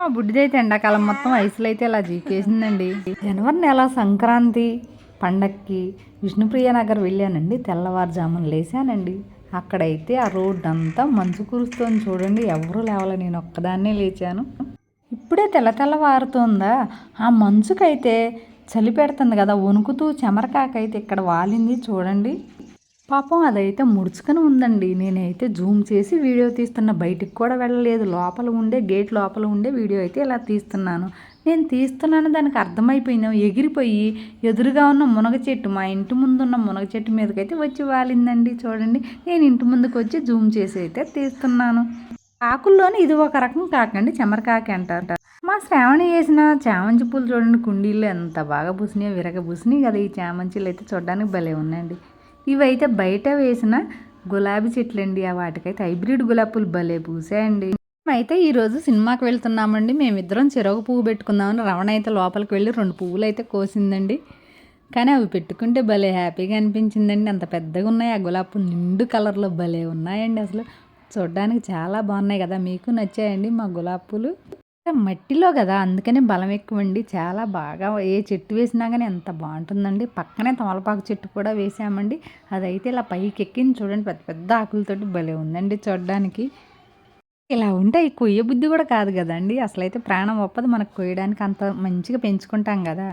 మా బుడ్డిదైతే ఎండాకాలం మొత్తం ఐసులు అయితే ఇలా జీకేసిందండి. జనవరి నెల సంక్రాంతి పండక్కి విష్ణుప్రియ నగర్ వెళ్ళానండి. తెల్లవారుజామున లేచానండి అక్కడైతే ఆ రోడ్డు అంతా మంచు కురుస్తోంది చూడండి. ఎవరు లేవాలి నేను ఒక్కదాన్నే లేచాను. ఇప్పుడే తెల్ల తెల్లవారుతోందా? ఆ మంచుకైతే చలి పెడుతుంది కదా వణుకుతూ చెమరకాకైతే ఇక్కడ వాలింది చూడండి. పాపం అదైతే ముడుచుకొని ఉందండి. నేనైతే జూమ్ చేసి వీడియో తీస్తున్న. బయటికి కూడా వెళ్ళలేదు. లోపల ఉండే గేట్ లోపల ఉండే వీడియో అయితే ఇలా తీస్తున్నాను. నేను తీస్తున్నాను. దానికి అర్థమైపోయింది. ఎగిరిపోయి ఎదురుగా ఉన్న మునగ చెట్టు మా ఇంటి ముందు ఉన్న మునగ చెట్టు మీదకైతే వచ్చి వాలిందండి చూడండి. నేను ఇంటి ముందుకు వచ్చి జూమ్ చేసి అయితే తీస్తున్నాను. కాకుల్లోనే ఇది ఒక రకం కాకండి. చెమరకాకి అంటారు. మా శ్రావణి వేసిన చామంతి పూలు చూడండి. కుండీల్లో ఎంత బాగా పూసినాయో విరగ పూసినాయి కదా ఈ చామంతిలు అయితే చూడడానికి భలే ఉన్నాయండి. ఇవైతే బయట వేసిన గులాబీ చెట్లండి. ఆ వాటికైతే హైబ్రిడ్ గులాబీలు భలే పూసాయండి. అయితే ఈరోజు సినిమాకి వెళ్తున్నామండి. మేమిద్దరం చెరొక పువ్వు పెట్టుకుందామని రవణ అయితే లోపలికి వెళ్ళి రెండు పువ్వులు అయితే కోసిందండి. కానీ అవి పెట్టుకుంటే భలే హ్యాపీగా అనిపించిందండి. అంత పెద్దగా ఉన్నాయి. ఆ గులాబీ పువ్వు నిండు కలర్లో భలే ఉన్నాయండి అసలు. చూడడానికి చాలా బాగున్నాయి కదా. మీకు నచ్చాయండి మా గులాబీ పూలు మట్టిలో కదా అందుకనే బలం ఎక్కువండి. చాలా బాగా ఏ చెట్టు వేసినా కానీ ఎంత బాగుంటుందండి. పక్కనే తమలపాకు చెట్టు కూడా వేసామండి. అదైతే ఇలా పైకి ఎక్కింది చూడండి. పెద్ద పెద్ద ఆకులతోటి భలే ఉందండి చూడడానికి. ఇలా ఉంటే ఈ కొయ్య బుద్ధి కూడా కాదు కదండి. అసలైతే ప్రాణం ఒప్పదు మనకు కొయ్యడానికి. అంత మంచిగా పెంచుకుంటాం కదా.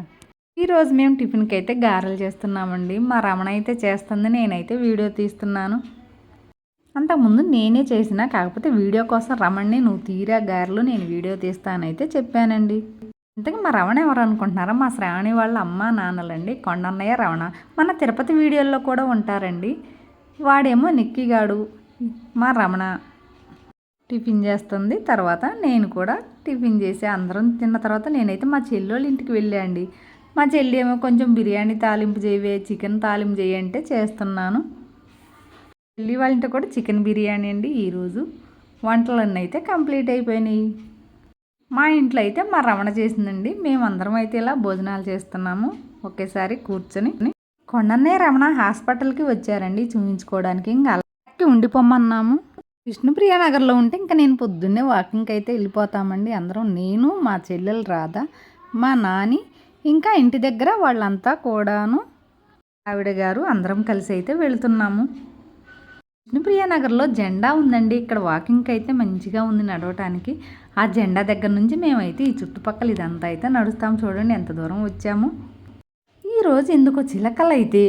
ఈరోజు మేము టిఫిన్కి అయితే గారెలు చేస్తున్నామండి. మా రమణ అయితే చేస్తుంది. నేనైతే వీడియో తీస్తున్నాను. అంతకుముందు నేనే చేసిన కాకపోతే వీడియో కోసం రమణ్ణి నువ్వు తీరా గారిలో నేను వీడియో తీస్తానైతే చెప్పానండి. ఇంతకీ మా రమణ ఎవరు అనుకుంటున్నారా? మా శ్రావణి వాళ్ళ అమ్మ నాన్నలండి కొండన్నయ్య రమణ. మన తిరుపతి వీడియోల్లో కూడా ఉంటారండి. వాడేమో నిక్కిగాడు మా రమణ. టిఫిన్ చేస్తుంది తర్వాత నేను కూడా టిఫిన్ చేసి అందరం తిన్న తర్వాత నేనైతే మా చెల్లోళ్ళ ఇంటికి వెళ్ళాండి మా చెల్లి ఏమో కొంచెం బిర్యానీ తాలింపు చేయవే చికెన్ తాలింపు చేయంటే చేస్తున్నాను. పెళ్ళి వాళ్ళ కూడా చికెన్ బిర్యానీ అండి ఈరోజు. వంటలన్నీ అయితే కంప్లీట్ అయిపోయినాయి. మా ఇంట్లో అయితే మా రమణ చేసిందండి. మేమందరం అయితే ఇలా భోజనాలు చేస్తున్నాము. ఒకేసారి కూర్చొని కొండన్నే రమణ హాస్పిటల్కి వచ్చారండి చూపించుకోవడానికి ఇంకా అలాగే ఉండిపోమన్నాము. విష్ణుప్రియ నగర్లో ఉంటే ఇంకా నేను పొద్దున్నే వాకింగ్కి అయితే వెళ్ళిపోతామండి. అందరం నేను మా చెల్లెలు రాధ మా నాని ఇంకా ఇంటి దగ్గర వాళ్ళంతా కూడాను. ఆవిడ గారు అందరం కలిసి అయితే వెళ్తున్నాము. విష్ణుప్రియనగర్లో జెండా ఉందండి. ఇక్కడ వాకింగ్కి అయితే మంచిగా ఉంది నడవటానికి. ఆ జెండా దగ్గర నుంచి మేమైతే ఈ చుట్టుపక్కల ఇదంతా అయితే నడుస్తాం. చూడండి ఎంత దూరం వచ్చాము. ఈరోజు ఎందుకో చిలకలు అయితే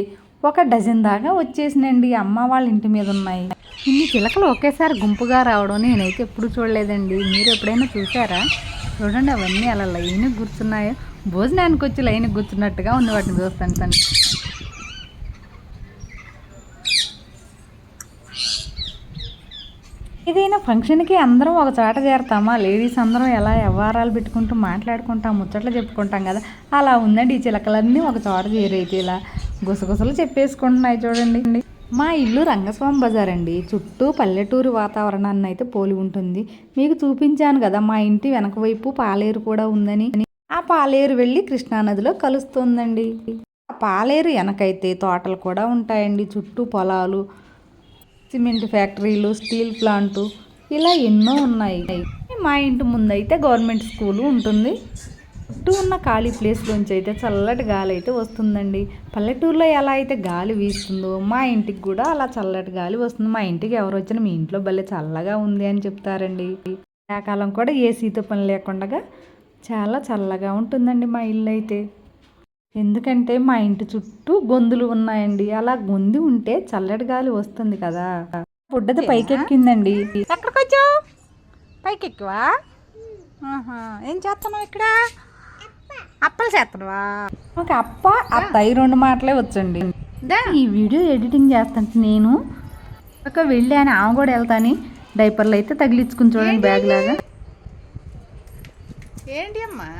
ఒక డజన్ దాకా వచ్చేసినండి అమ్మ వాళ్ళ ఇంటి మీద ఉన్నాయి. ఇన్ని చిలకలు ఒకేసారి గుంపుగా రావడం నేనైతే ఎప్పుడు చూడలేదండి. మీరు ఎప్పుడైనా చూసారా చూడండి అవన్నీ అలా లైన్ కూర్చున్నాయో. భోజనానికి వచ్చి లైన్ కూర్చున్నట్టుగా ఉంది వాటిని చూస్తాను. ఇదైనా ఫంక్షన్కి అందరం ఒక చోట చేరతామా? లేడీస్ అందరం ఎలా వ్యవహారాలు పెట్టుకుంటూ మాట్లాడుకుంటాం ముచ్చట్లు చెప్పుకుంటాం కదా? అలా ఉందండి ఈ చిలకలన్నీ ఒక చోట చేరైతే ఇలా గుసగుసలు చెప్పేసుకుంటున్నాయి చూడండి. మా ఇల్లు రంగస్వామి బజార్ అండి. చుట్టూ పల్లెటూరు వాతావరణాన్ని అయితే పోలి ఉంటుంది. మీకు చూపించాను కదా మా ఇంటి వెనక వైపు పాలేరు కూడా ఉందని. ఆ పాలేరు వెళ్ళి కృష్ణానదిలో కలుస్తుందండి. ఆ పాలేరు వెనకైతే తోటలు కూడా ఉంటాయండి. చుట్టూ పొలాలు సిమెంట్ ఫ్యాక్టరీలు స్టీల్ ప్లాంటు ఇలా ఎన్నో ఉన్నాయి. మా ఇంటి ముందైతే గవర్నమెంట్ స్కూలు ఉంటుంది. చుట్టూ ఉన్న ఖాళీ ప్లేస్లోంచి అయితే చల్లటి గాలి అయితే వస్తుందండి. పల్లెటూరులో ఎలా అయితే గాలి వీస్తుందో మా ఇంటికి కూడా అలా చల్లటి గాలి వస్తుంది. మా ఇంటికి ఎవరు వచ్చినా మీ ఇంట్లో భలే చల్లగా ఉంది అని చెప్తారండి. ఎండాకాలం కూడా ఏసీతో పని లేకుండా చాలా చల్లగా ఉంటుందండి మా ఇల్లు అయితే ఎందుకంటే మా ఇంటి చుట్టూ గొంతులు ఉన్నాయండి. అలా గొంది ఉంటే చల్లటి గాలి వస్తుంది కదా. బుడ్డది పైకెక్కిందండి. ఎక్కడికి వచ్చావు పైకెక్కువా ఏం చేస్తున్నావు ఇక్కడ? అప్పలు చేస్తున్నావా ఒక అప్ప అత్త ఈ రెండు మాటలే వచ్చండి. ఈ వీడియో ఎడిటింగ్ చేస్తుంటే నేను ఒక వెళ్ళాను ఆమె కూడా వెళ్తాని. డైపర్లు అయితే తగిలించుకుని చూడండి బ్యాగ్ లాగా ఏంటి అమ్మా?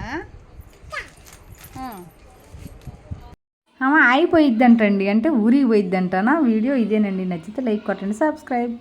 ఆమె ఆగిపోయిద్దంటండి. అంటే ఊరికి పోయిద్దంటానా వీడియో ఇదేనండి. నచ్చితే లైక్ కొట్టండి. సబ్స్క్రైబ్.